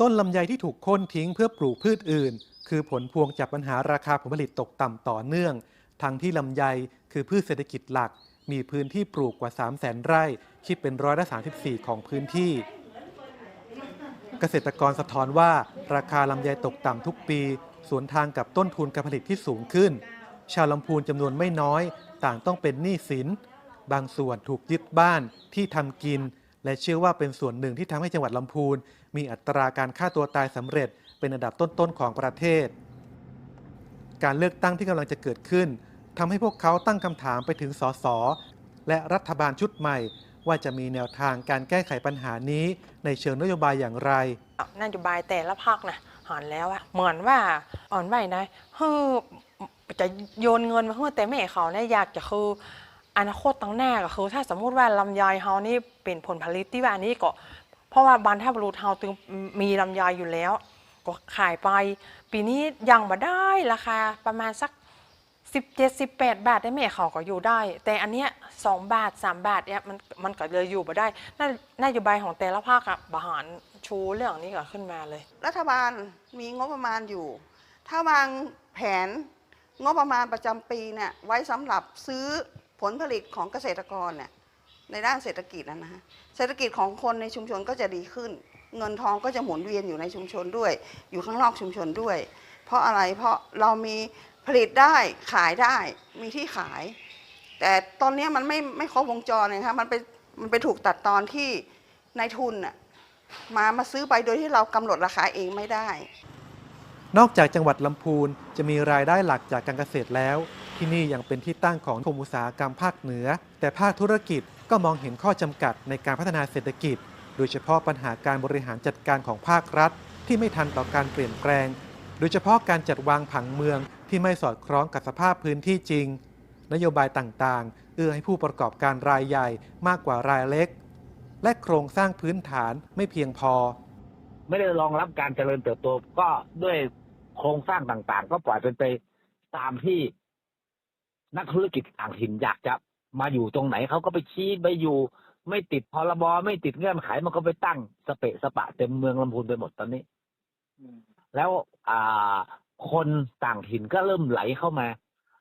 ต้นลำไยที่ถูกโค่นทิ้งเพื่อปลูกพืชอื่น คือผลพวงจากปัญหาราคาผลผลิตตกต่ำต่อเนื่อง ทั้งที่ลำไยคือพืชเศรษฐกิจหลัก มีพื้นที่ปลูกกว่า 3 0 0 0 0 0ไร่ คิดเป็นร้อยละ34 ของพื้นที่ เกษตรกรสะท้อนว่า ราคาลำไยตกต่ำทุกปี สวนทางกับต้นทุนการผลิตที่สูงขึ้น ชาวลำพูนจำนวนไม่น้อย ต่างต้องเป็นหนี้สิน บางส่วนถูกยึดบ้านที่ทำกิน และเชื่อว่าเป็นส่วนหนึ่งที่ทำให้จังหวัดลำพูน มีอัตราการฆ่าตัวตายสำเร็จเป็นอันดับต้นๆของประเทศ การเลือกตั้งที่กำลังจะเกิดขึ้นทำให้พวกเขาตั้งคำถามไปถึงสสและรัฐบาลชุดใหม่ ว่าจะมีแนวทางการแก้ไขปัญหานี้ในเชิงนโยบายอย่างไรนโยบายแต่ละภาคนะหอนแล้วอะเหมือนว่าอ่อนไหวนะเฮ้อจะโยนเงินมาเพื่อแต่แม่เขาเนี่ยอยากจะคืออนาคตตั้งหน้าก็คือถ้าสมมุติว่าลำไยเฮานี่เป็นผลผลิตที่ว่านี้ก็เราะว่าบรรพบุรุษเฮาตึงมีลำไยอยู่แล้ว ก็ขายไป ปีนี้ยังมาได้ราคาประมาณสัก17 18 บาทได้แม่เขาก็อยู่ได้ แต่อันเนี้ย2บาท 3 บาทเนี่ยมันมันก็เลยอยู่มาได้นนโยบายของแต่ละภาคอะบหารชูเรื่องนี้ก็ขึ้นมาเลย รัฐบาลมีงบประมาณอยู่ ถ้าวางแผนงบประมาณประจำปีเนี่ยไว้สำหรับซื้อผลผลิตของเกษตรกรเนี่ย ในด้านเศรษฐกิจนะนะฮะเศรษฐกิจของคนในชุมชนก็จะดีขึ้น เงินทองก็จะหมุนเวียนอยู่ในชุมชนด้วย อยู่ข้างนอกชุมชนด้วย เพราะอะไรเพราะเรามีผลิตได้ขายได้มีที่ขาย แต่ตอนนี้มันไม่ไม่ครบวงจรเลยคะมันไปมันไปถูกตัดตอนที่นายทุนน่ะมามาซื้อไปโดยที่เรากำหนดราคาเองไม่ได้ นอกจากจังหวัดลำพูนจะมีรายได้หลักจากการเกษตรแล้ว ที่นี่ยังเป็นที่ตั้งของกรมอุตสาหกรรมภาคเหนือ แต่ภาคธุรกิจก็มองเห็นข้อจำกัดในการพัฒนาเศรษฐกิจ โดยเฉพาะปัญหาการบริหารจัดการของภาครัฐ ที่ไม่ทันต่อการเปลี่ยนแปลง โดยเฉพาะการจัดวางผังเมืองที่ไม่สอดคล้องกับสภาพพื้นที่จริง นโยบายต่างๆ เอื้อให้ผู้ประกอบการรายใหญ่มากกว่ารายเล็ก และโครงสร้างพื้นฐานไม่เพียงพอ ไม่ได้รองรับการเจริญเติบโตก็ด้วยโครงสร้างต่างๆ ก็ปล่อยเป็นไปตามที่ นักธุรกิจต่างถิ่นอยากจะมาอยู่ตรงไหนเขาก็ไปชี้ไปอยู่ ไม่ติดพรบไม่ติดเงื่อนไขมันก็ไปตั้งสเปะสปะเต็มเมืองลำพูนไปหมดตอนนี้แล้วอ่าคนต่างถิ่นก็เริ่มไหลเข้ามา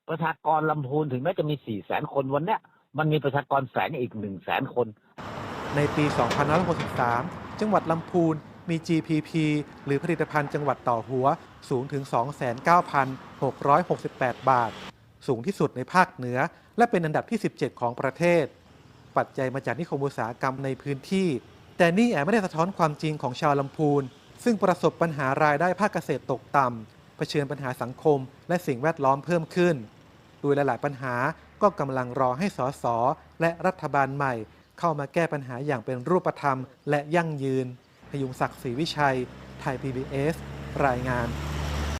ประชากรลำพูนถึงแม้จะมีสี่แสนคนวันเนี้ยมันมีประชากรแฝงอีกหนึ่งแสนคน ในปี 2563 จังหวัดลำพูนมี GPP หรือผลิตภัณฑ์จังหวัดต่อหัวสูงถึง 29,668 บาท สูงที่สุดในภาคเหนือ และเป็นอันดับที่ 17 ของประเทศ ปัจจัยมาจากนิคมอุตสาหกรรมในพื้นที่ แต่นี่แอบไม่ได้สะท้อนความจริงของชาวลำพูน ซึ่งประสบปัญหารายได้ภาคเกษตรตกต่ำเผชิญปัญหาสังคม และสิ่งแวดล้อมเพิ่มขึ้น โดยหลาย ๆ ปัญหาก็กำลังรอให้สสและรัฐบาลใหม่ เข้ามาแก้ปัญหาอย่างเป็นรูปธรรม และยั่งยืนพยุงศักดิ์ศรีวิชัย ไทย PBS รายงาน